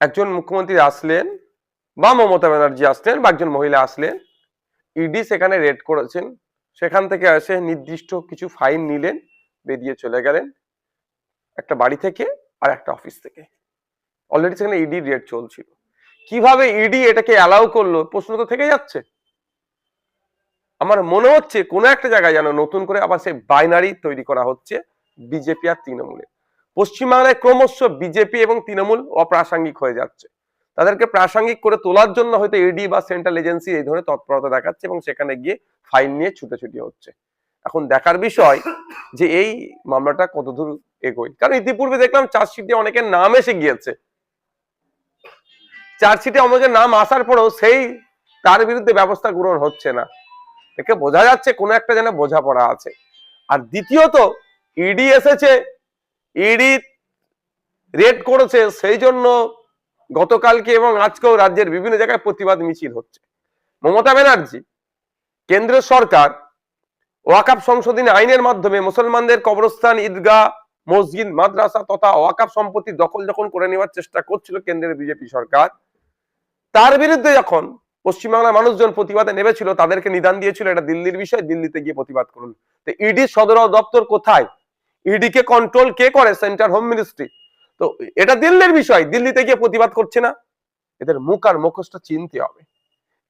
একজন মুখ্যমন্ত্রী আসলেন বা মমতা ব্যানার্জি আসলেন বা একজন মহিলা আসলেন, ইডি সেখানে রেড করেছেন, সেখান থেকে এসে নির্দিষ্ট কিছু ফাইন নিলেন, বেরিয়ে চলে গেলেন একটা বাড়ি থেকে আর একটা অফিস থেকে। অলরেডি সেখানে ইডি রেড চলছিল। কীভাবে ইডি এটাকে অ্যালাউ করল, প্রশ্ন তো থেকে যাচ্ছে। আমার মনে হচ্ছে কোনো একটা জায়গায় যেন নতুন করে আবার সেই বাইনারি তৈরি করা হচ্ছে, বিজেপি আর তৃণমূলে পশ্চিমবাংলায় ক্রমশ বিজেপি এবং তৃণমূল অপ্রাসঙ্গিক হয়ে যাচ্ছে। তাদেরকে প্রাসঙ্গিক করে তোলার জন্য হয়তো ইডি বা সেন্ট্রাল এজেন্সি এই ধরনের তৎপরতা দেখাচ্ছে এবং সেখানে গিয়ে ফাইন নিয়ে ছুটেছুটি হচ্ছে। এখন দেখার বিষয় যে এই মামলাটা কতদূর এগোয়? কারণ ইতিপূর্বে দেখলাম চার্জশিটে অনেকের নাম এসে গিয়েছে। চার্জশিটে অনেকের নাম আসার পরেও সেই তার বিরুদ্ধে ব্যবস্থা গ্রহণ হচ্ছে না। একে বোঝা যাচ্ছে কোনো একটা যেন বোঝাপড়া আছে। আর দ্বিতীয়ত ইডি এসেছে ইডি রেড করেছে, সেই জন্য গতকালকে এবং আজকেও রাজ্যের বিভিন্ন জায়গায় প্রতিবাদ মিছিল হচ্ছে। মমতা ব্যানার্জি কেন্দ্রীয় সরকার ওয়াকাপ সংশোধনী আইনের মাধ্যমে মুসলমানদের কবরস্থান, ঈদগাহ, মসজিদ, মাদ্রাসা তথা ওয়াকাপ সম্পত্তি দখল যখন করে নেওয়ার চেষ্টা করছিল কেন্দ্রের বিজেপি সরকার, তার বিরুদ্ধে যখন পশ্চিমবাংলার মানুষজন প্রতিবাদে নেমেছিল, তাদেরকে নিদান দিয়েছিল, এটা দিল্লির বিষয়, দিল্লিতে গিয়ে প্রতিবাদ করুন। তো ইডি সদর দপ্তর কোথায়? ইডি কে কন্ট্রোল কে করে? সেন্টার হোম মিনিস্ট্রি তো এটা দিল্লির বিষয়। দিল্লিতে গিয়ে প্রতিবাদ করছে না। এদের মুখ আর মুখোশটা চিনতে হবে।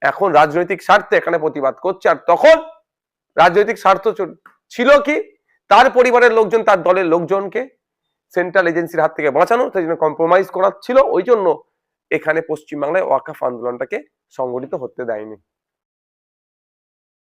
এখন রাজনৈতিক স্বার্থে এখানে প্রতিবাদ করছে। আর তখন রাজনৈতিক স্বার্থ ছিল কি? তার পরিবারের লোকজন, তার দলের লোকজনকে সেন্ট্রাল এজেন্সির হাত থেকে বাঁচানো তাই জন্য কম্প্রোমাইজ করা ছিল। ওই জন্য এখানে পশ্চিমবাংলায় ওয়াকাফ আন্দোলনটাকে সংগঠিত হতে দেয়নি।